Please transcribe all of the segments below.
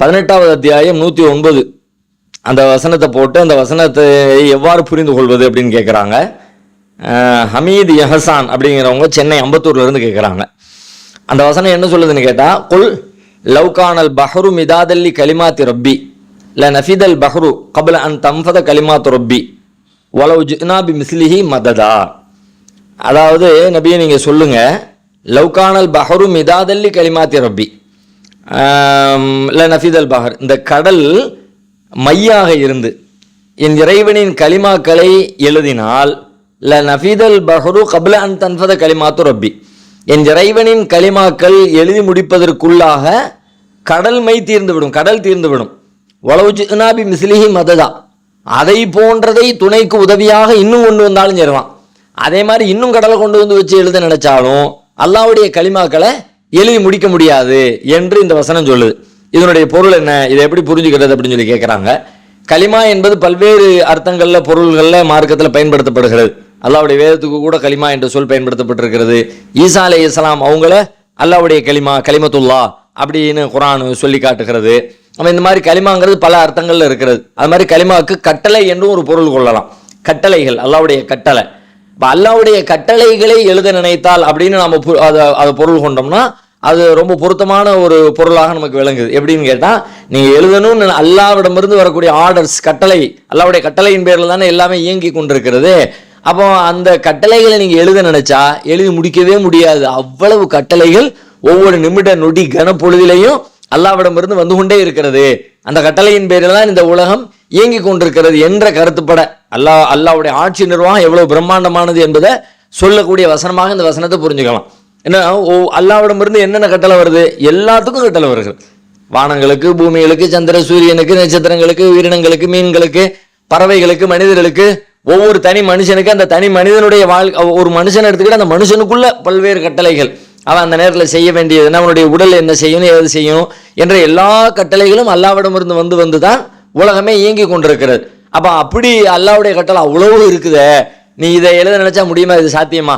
பதினெட்டாவது அத்தியாயம் நூற்றி ஒன்பது. அந்த வசனத்தை போட்டு அந்த வசனத்தை எவ்வாறு புரிந்து கொள்வது அப்படின்னு கேட்குறாங்க ஹமீது எஹசான் அப்படிங்கிறவங்க சென்னை அம்பத்தூர்லேருந்து கேட்குறாங்க அந்த வசனம் என்ன சொல்லுதுன்னு கேட்டால் குல் லவ்கானல் பஹ்ரு மிதாதல்லி கலிமாத்தி ரப்பி ல நஃபிதல் பஹ்ரு கபல அன் தம்ஃபத கலிமாத் ரப்பி வலவு ஜுனாபி மிஸ்லிஹி மததா. அதாவது நபியை நீங்கள் சொல்லுங்கள் லவ்கானல் பஹ்ரு மிதாதல்லி கலிமாத்தி ரப்பி ல நஃபிதல் பஹர். இந்த கடல் மையாக இருந்து என் இறைவனின் கலிமாக்களை எழுதினால் ல நஃபிதல் பஹரு கபில அன் தன்ஃபத கலிமாத்து ரப்பி. என் இறைவனின் கலிமாக்கள் எழுதி முடிப்பதற்குள்ளாக கடல் மை தீர்ந்துவிடும் கடல் தீர்ந்துவிடும். உளவு ஜினாபி மிஸ்லிஹி மததா. அதை போன்றதை துணைக்கு உதவியாக இன்னும் கொண்டு வந்தாலும் சேருவான் அதே மாதிரி இன்னும் கடலை கொண்டு வந்து வச்சு எழுத நினைச்சாலும் அல்லாவுடைய களிமாக்களை எழுதி முடிக்க முடியாது என்று இந்த வசனம் சொல்லுது. இதனுடைய பொருள் என்ன? இதை எப்படி புரிஞ்சுக்கிறது அப்படின்னு சொல்லி கேட்குறாங்க களிமா என்பது பல்வேறு அர்த்தங்களில் பொருள்களில் மார்க்கத்தில் பயன்படுத்தப்படுகிறது. அல்லாவுடைய வேதத்துக்கு கூட களிமா என்ற சொல் பயன்படுத்தப்பட்டிருக்கிறது. ஈசா அலை இஸ்லாம் அவங்கள அல்லாவுடைய களிமா களிமத்துல்லா அப்படின்னு குரான் சொல்லி காட்டுகிறது. நம்ம இந்த மாதிரி களிமாங்கிறது பல அர்த்தங்களில் இருக்கிறது. அது மாதிரி களிமாவுக்கு கட்டளை என்றும் ஒரு பொருள் கொள்ளலாம். கட்டளைகள் அல்லாவுடைய கட்டளை. இப்போ அல்லாவுடைய கட்டளைகளை எழுத நினைத்தால் அப்படின்னு நம்ம அதை அதை பொருள் கொண்டோம்னா அது ரொம்ப பொருத்தமான ஒரு பொருளாக நமக்கு விளங்குது. எப்படின்னு கேட்டால் நீங்கள் எழுதணும்னு அல்லாவிடமிருந்து வரக்கூடிய ஆர்டர்ஸ் கட்டளை அல்லாவுடைய கட்டளையின் பேரில் தானே எல்லாமே இயங்கி கொண்டிருக்கிறது. அப்போ அந்த கட்டளைகளை நீங்கள் எழுத நினச்சா எழுதி முடிக்கவே முடியாது. அவ்வளவு கட்டளைகள் ஒவ்வொரு நிமிட நொடி கனப்பொழுதிலையும் அல்லாவிடமிருந்து வந்து கொண்டே இருக்கிறது. அந்த கட்டளையின் பேரில் தான் இந்த உலகம் இயங்கி கொண்டிருக்கிறது என்ற கருத்துப்பட. அல்லாஹ் அல்லாவுடைய ஆட்சி நிர்வாகம் எவ்வளவு பிரம்மாண்டமானது என்பதை சொல்லக்கூடிய வசனமாக இந்த வசனத்தை புரிஞ்சுக்கலாம். ஏன்னா ஓ அல்லாவிடமிருந்து என்னென்ன கட்டளை வருது? எல்லாத்துக்கும் கட்டளை வருகிறது. வானங்களுக்கு பூமிகளுக்கு சந்திர சூரியனுக்கு நட்சத்திரங்களுக்கு உயிரினங்களுக்கு மீன்களுக்கு பறவைகளுக்கு மனிதர்களுக்கு ஒவ்வொரு தனி மனுஷனுக்கு அந்த தனி மனிதனுடைய வாழ் ஒரு மனுஷனை எடுத்துக்கிட்டு அந்த மனுஷனுக்குள்ள பல்வேறு கட்டளைகள். அவன் அந்த நேரத்தில் செய்ய வேண்டியது என்ன? அவனுடைய உடல் என்ன செய்யணும் ஏது செய்யணும் என்ற எல்லா கட்டளைகளும் அல்லாவிடமிருந்து வந்து வந்து தான் உலகமே இயங்கி கொண்டிருக்கிறது. அப்போ அப்படி அல்லாவுடைய கட்டளை அவ்வளவு இருக்குதே. நீ இதை எழுத நினைச்சா முடியுமா? இது சாத்தியமா?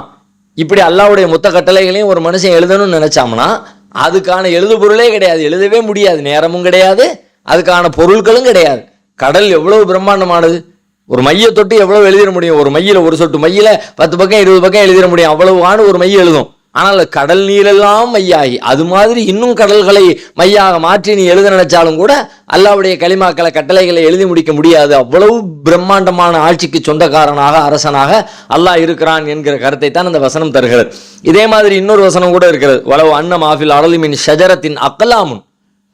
இப்படி அல்லாவுடைய மொத்த கட்டளைகளையும் ஒரு மனுஷன் எழுதணும்னு நினைச்சாம்னா அதுக்கான எழுது பொருளே கிடையாது. எழுதவே முடியாது. நேரமும் கிடையாது. அதுக்கான பொருட்களும் கிடையாது. கடல் எவ்வளவு பிரம்மாண்டமானது? ஒரு மைய தொட்டு எவ்வளவு எழுதிட முடியும்? ஒரு மையில ஒரு சொட்டு மையில பத்து பக்கம் இருபது பக்கம் எழுதிட முடியும். அவ்வளவு ஒரு மைய எழுதும். ஆனால் கடல் நீரெல்லாம் மையாகி அது மாதிரி இன்னும் கடல்களை மையாக மாற்றி நீ எழுத நினைச்சாலும் கூட அல்லாவுடைய களிமாக்களை கட்டளைகளை எழுதி முடிக்க முடியாது. அவ்வளவு பிரம்மாண்டமான ஆட்சிக்கு சொந்தக்காரனாக அரசனாக அல்லாஹ் இருக்கிறான் என்கிற கருத்தை தான் அந்த வசனம் தருகிறது. இதே மாதிரி இன்னொரு வசனம் கூட இருக்கிறது. வளவு அன்னம் ஆஃபில் அடலிமின் ஷஜரத்தின் அக்கலாமுன்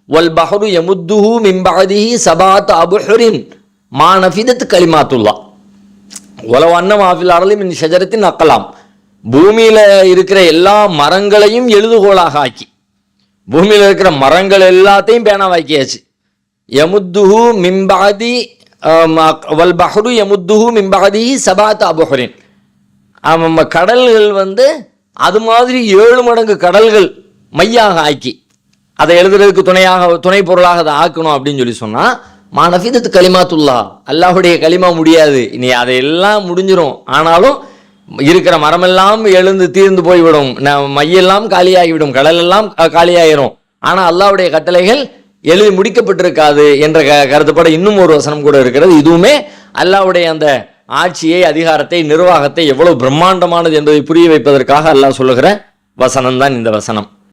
வல் பஹரு யமுத்துஹு மிம்பகதிஹி சபாத் அபுஹரின் மா கலிமாத்துல்லா. உலவ அன்னம் ஆஃபில் அடலிமின் ஷஜரத்தின் அக்கலாம் பூமியில் இருக்கிற எல்லா மரங்களையும் எழுதுகோலாக ஆக்கி பூமியில் இருக்கிற மரங்கள் எல்லாத்தையும் பேனாவாக்கியாச்சு. யமுத்துஹு மிம்பாதி வல் பஹ்ரு யமுத்துஹு மிம்பாதி சபாத் அபுஹரின். கடல்கள் வந்து அது மாதிரி ஏழு மடங்கு கடல்கள் மையாக ஆக்கி அதை எழுதுறதுக்கு துணையாக துணை பொருளாக அதை ஆக்கணும் அப்படின்னு சொல்லி சொன்னால் மானஃபிதத்து கலிமாத்துல்லா அல்லாஹுடைய களிமா முடியாது. இனி அதையெல்லாம் முடிஞ்சிடும் ஆனாலும் இருக்கிற மரமெல்லாம் எழுந்து தீர்ந்து போய்விடும். மையெல்லாம் காலியாகிவிடும். கடலெல்லாம் காலியாயிரும். ஆனால் அல்லாவுடைய கட்டளைகள் எழுதி முடிக்கப்பட்டிருக்காது என்ற க கருத்துப்பட இன்னும் ஒரு வசனம் கூட இருக்கிறது. இதுவுமே அல்லாவுடைய அந்த ஆட்சியை அதிகாரத்தை நிர்வாகத்தை எவ்வளவு பிரம்மாண்டமானது என்பதை புரிய வைப்பதற்காக அல்லாஹ் சொல்லுகிற வசனம் தான் இந்த வசனம்.